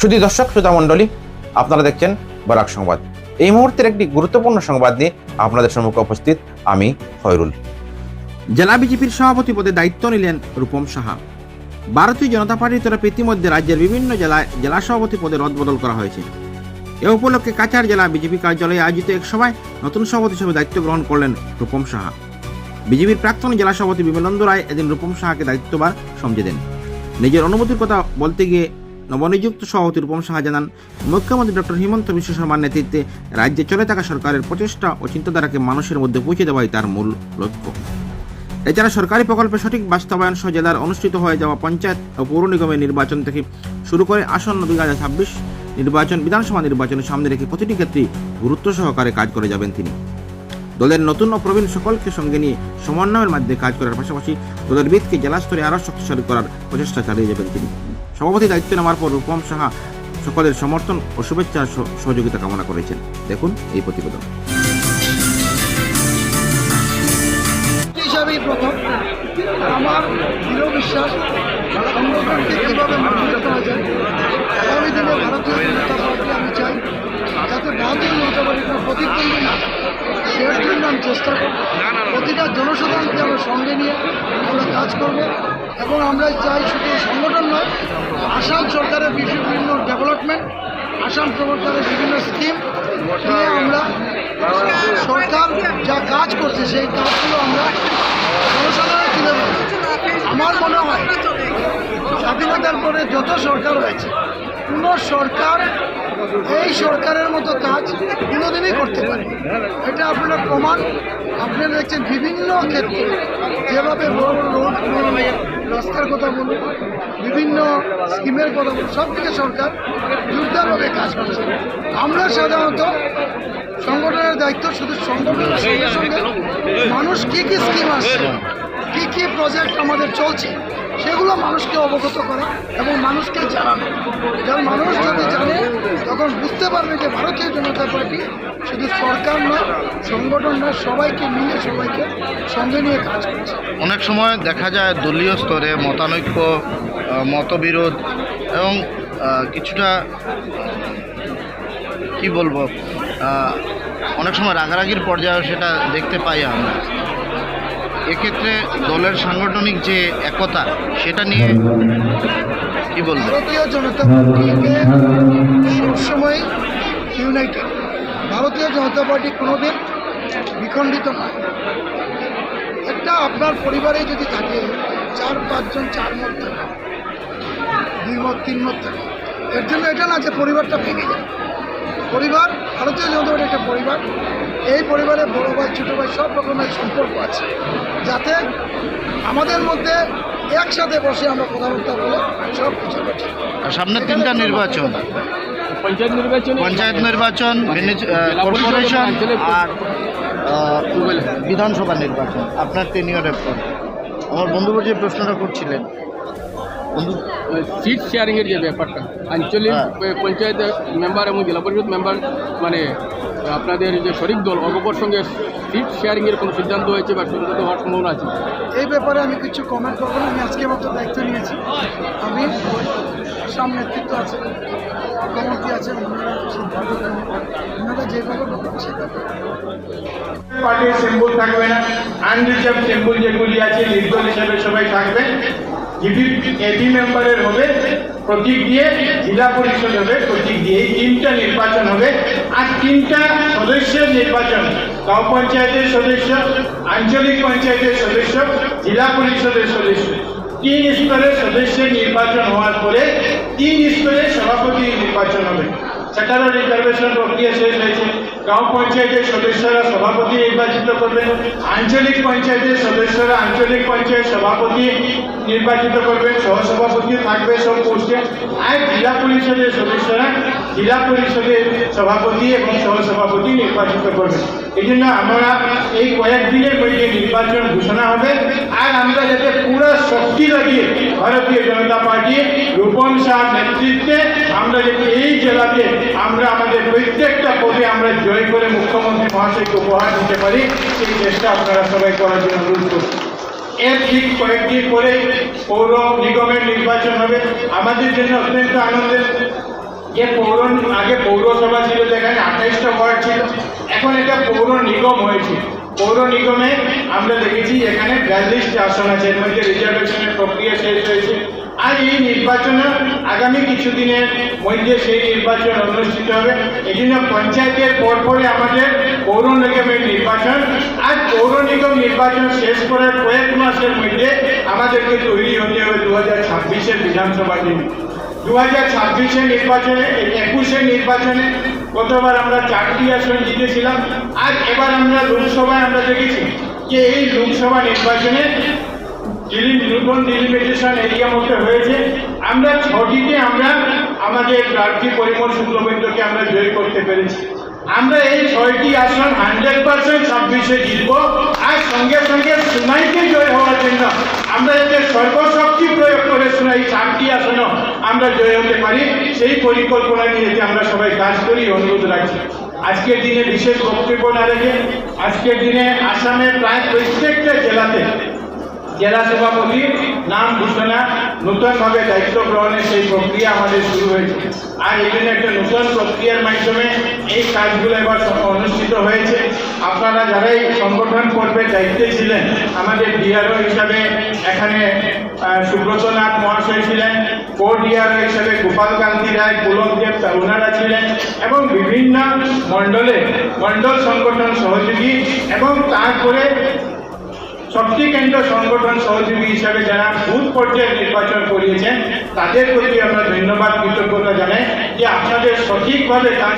শুধু দর্শক শ্রোতা মণ্ডলী, আপনারা দেখছেন বরাক সংবাদ। এই মুহূর্তের একটি গুরুত্বপূর্ণ সংবাদ নিয়ে আপনাদের সম্মুখে উপস্থিত আমি খয়রুল। জেলা বিজেপির সভাপতি পদে দায়িত্ব নিলেন রূপম সাহা। ভারতীয় জনতা পার্টির তরফে ইতিমধ্যে রাজ্যের বিভিন্ন জেলায় জেলা সভাপতি পদে রদবদল করা হয়েছে। এ উপলক্ষে কাছাড় জেলা বিজেপি কার্যালয়ে আয়োজিত এক সভায় নতুন সভাপতি হিসেবে দায়িত্ব গ্রহণ করলেন রূপম সাহা। বিজেপির প্রাক্তন জেলা সভাপতি বিমলেন্দু রায় এদিন রূপম সাহাকে দায়িত্বভার সমঝে দেন। নিজের অনুভূতির কথা বলতে গিয়ে নবনিযুক্ত সভাপতি রূপম সাহা জানান, মুখ্যমন্ত্রী ডক্টর হিমন্ত বিশ্ব শর্মার নেতৃত্বে রাজ্যে চলে থাকা সরকারের প্রচেষ্টা ও চিন্তাধারাকে মানুষের মধ্যে পৌঁছে দেওয়াই তার মূল লক্ষ্য। এছাড়া সরকারি প্রকল্পের সঠিক বাস্তবায়ন সহ জেলার অনুষ্ঠিত হয়ে যাওয়া পঞ্চায়েত ও পৌর নিগমের নির্বাচন থেকে শুরু করে আসন্ন দুই হাজার ছাব্বিশ নির্বাচন, বিধানসভা নির্বাচনের সামনে রেখে প্রতিটি ক্ষেত্রে গুরুত্ব সহকারে কাজ করে যাবেন তিনি। দলের নতুন ও প্রবীণ সকলকে সঙ্গে নিয়ে সমন্বয়ের মাধ্যমে কাজ করার পাশাপাশি দলের ভিতকে জেলা স্তরে আরও শক্তিশালী করার প্রচেষ্টা চালিয়ে যাবেন তিনি। সভাপতি দায়িত্ব নেওয়ার পর রূপম সাহা সকলের সমর্থন ও শুভেচ্ছা সহযোগিতা কামনা করেছেন। দেখুন এই প্রতিবেদন। হিসাবেই প্রথম। আমার দৃঢ় বিশ্বাস যায় চেষ্টা প্রতিটা জনসাধারণকে আমরা সঙ্গে নিয়ে আমরা কাজ করব। এবং আমরা চাই শুধু সংগঠন নয়, আসাম সরকারের বিভিন্ন ডেভেলপমেন্ট, আসাম সরকারের বিভিন্ন স্কিম নিয়ে আমরা সরকার যা কাজ করছে, সেই কাজগুলো আমরা জনসাধারণের তুলে। আমার মনে হয় স্বাধীনতার পরে যত সরকার হয়েছে, কোনো সরকার এই সরকারের মতো কাজ কোনোদিনই করতে পারে এটা আপনারা প্রমাণ আপনারা দেখছেন বিভিন্ন ক্ষেত্রে যেভাবে বড় বড় রোড রাস্তার কথা বলুন, বিভিন্ন স্কিমের কথা বলুন সব থেকে সরকার জোরদারভাবে কাজ করছে। আমরা সাধারণত সংগঠনের দায়িত্ব শুধু সংগঠনের সঙ্গে সঙ্গে মানুষ কী কী স্কিম আসছে কী প্রজেক্ট আমাদের চলছে, সেগুলো মানুষকে অবগত করা এবং মানুষকে জানানো। যেমন মানুষ যদি জানে, তখন বুঝতে পারবে যে ভারতীয় জনতা পার্টি শুধু সরকার নয়, সংগঠন নয়, সবাইকে মিলে সবাইকে সঙ্গে নিয়ে কাজ করছে। অনেক সময় দেখা যায় দলীয় স্তরে মতানৈক্য মতবিরোধ এবং কিছুটা, কি বলব অনেক সময় রাগারাগির পর্যায়ে সেটা দেখতে পাই আমরা। এক্ষেত্রে দলের সাংগঠনিক যে একতা, সেটা নিয়ে কি বলব ভারতীয় জনতা পার্টিকে সবসময় ইউনাইটেড ভারতীয় জনতা পার্টি কোনোদিন বিখণ্ডিত নয়। একটা আপনার পরিবারে যদি থাকে, চার, পাঁচজন, চার মত থাকে, দুই মত, তিন মত থাকে, এর জন্য এটা না যে পরিবারটা ভেঙে যায়। পরিবার ভারতীয় জনতা পার্টি একটা পরিবার। এই পরিবারে বড় ভাই ছোটো ভাই সব রকমের সম্পর্ক আছে। যাতে আমাদের মধ্যে একসাথে বসে আমরা কথাবার্তা বলে সব কিছু আর সামনে তিনটা নির্বাচন। পঞ্চায়েত নির্বাচন পঞ্চায়েত নির্বাচন কর্পোরেশন আর বিধানসভা নির্বাচন। আপনার টেনিয়রের পর আমার বন্ধু যে প্রশ্নটা করছিলেন। সিট শেয়ারিং এর যে ব্যাপারটা আঞ্চলিক। পঞ্চায়েত মেম্বার এবং জেলা পরিষদ মেম্বার মানে আপনাদের যে শরিক দল অগপর সঙ্গে সিট শেয়ারিং এর কোনো সিদ্ধান্ত হয়েছে বা সিদ্ধান্ত হওয়ার সম্ভাবনা আছে এই ব্যাপারে আমি কিছু কমেন্ট করব না আমি আজকে মাত্র দায়িত্ব নিয়েছি আমি আসাম নেতৃত্ব আছে মুখ্যমন্ত্রী আছে ওনারা ওনারা যেভাবে বলবেন সেভাবে পার্টির সিম্বল থাকবে না আনরিজার্ভ সিম্বল যেগুলি আছে নির্দল হিসেবে সবাই থাকবে জিপি এপি মেম্বারের হবে, প্রতীক দিয়ে জেলা পরিষদ হবে, প্রতীক দিয়ে তিনটা নির্বাচন হবে। আর তিনটা সদস্যের নির্বাচন, গাঁও পঞ্চায়েতের সদস্য, আঞ্চলিক পঞ্চায়েতের সদস্য, জেলা পরিষদের সদস্য। তিন স্তরের সদস্যের নির্বাচন হওয়ার পরে তিন স্তরের সভাপতি নির্বাচন হবে। সেটারও রিজার্ভেশন প্রক্রিয়া শেষ হয়েছে। গাঁও পঞ্চায়েতের সদস্যরা সভাপতি নির্বাচিত করবেন। আঞ্চলিক পঞ্চায়েতের সদস্যরা আঞ্চলিক পঞ্চায়েত সভাপতি নির্বাচিত করবেন। সহসভাপতি থাকবে সব পোস্টে আর জেলা পরিষদের সদস্যরা জেলা পরিষদের সভাপতি এবং সহসভাপতি নির্বাচিত করবেন। এই জন্য আমরা এই কয়েকদিনের মধ্যে নির্বাচন ঘোষণা হবে। আর আমরা যাতে পুরো শক্তি লাগিয়ে ভারতীয় জনতা পার্টি রূপন শাহ নেতৃত্বে আমরা যদি এই জেলাতে আমরা আমাদের প্রত্যেকটা পদে আমরা জয় করে মুখ্যমন্ত্রী মহাশয়কে উপহার দিতে পারি, সেই চেষ্টা আপনারা সবাই করার জন্য অনুরোধ করছি। এর ঠিক কয়েকদিন পরে পৌর নিগমের নির্বাচন হবে। আমাদের জন্য অত্যন্ত আনন্দের যে পৌর আগে পৌরসভা ছিল যেখানে আঠাইশটা ওয়ার্ড ছিল। এখন এটা পৌর নিগম হয়েছে। পৌর নিগমে আমরা দেখেছি এখানে বিয়াল্লিশটি আসন আছে, এর মধ্যে রিজার্ভেশনের প্রক্রিয়া শেষ হয়েছে। আর এই নির্বাচন আগামী কিছুদিনের মধ্যে সেই নির্বাচন অনুষ্ঠিত হবে। এই জন্য পঞ্চায়েতের পর পরে আমাদের পৌর নিগমের নির্বাচন। আর পৌর নিগম নির্বাচন শেষ করার কয়েক মাসের মধ্যে আমাদেরকে তৈরি হতে হবে দু হাজার ছাব্বিশের বিধানসভা দিন। দু হাজার ছাব্বিশের নির্বাচনে একুশের নির্বাচনে গতবার আমরা চারটি আসন জিতেছিলাম। আর এবার আমরা লোকসভায় আমরা দেখেছি যে এই লোকসভা নির্বাচনে নতুন ডিলিমিটেশন এরিয়া মধ্যে হয়েছে, আমরা ছটিতে আমরা আমাদের প্রার্থী পরিমল শুক্লবৈদ্যকে আমরা জয় করতে পেরেছি। আমরা এই ছয়টি আসন হান্ড্রেড পার্সেন্ট ছাব্বিশে জিতব। আর সঙ্গে সঙ্গে সুনাইকে জয় হওয়ার জন্য আমরা যাতে সর্বশক্তি সুনাই চারটি আসনও আমরা জয় হতে পারি। সেই পরিকল্পনা নিয়ে আমরা সবাই কাজ করি অনুরোধ রাখছি। আজকের দিনে বিশেষ বক্তব্য না রেখে আজকের দিনে আসামের প্রায় প্রত্যেকটা জেলাতে জেলা সভাপতির নাম ঘোষণা নূতনভাবে দায়িত্ব গ্রহণের সেই প্রক্রিয়া আমাদের শুরু হয়েছে। আর এখানে একটা নূতন প্রক্রিয়ার মাধ্যমে এই কাজগুলো এবার অনুষ্ঠিত হয়েছে। আপনারা যারাই সংগঠন করবে দায়িত্বে ছিলেন আমাদের ডিআরও হিসাবে এখানে আহ, সুব্রত নাথ মহাশয় ছিলেন কো ডিআরও হিসাবে গোপাল কান্তি রায় পুলক দেব তা ওনারা ছিলেন এবং বিভিন্ন মণ্ডলে মণ্ডল সংগঠন সহযোগী এবং তারপরে শক্তি কেন্দ্র সংগঠন সহযোগী হিসাবে যারা বুথ পর্যায়ে নির্বাচন করিয়েছেন, তাদের প্রতি আমরা ধন্যবাদ, কৃতজ্ঞতা জানাই যে আপনাদের সঠিকভাবে কাজ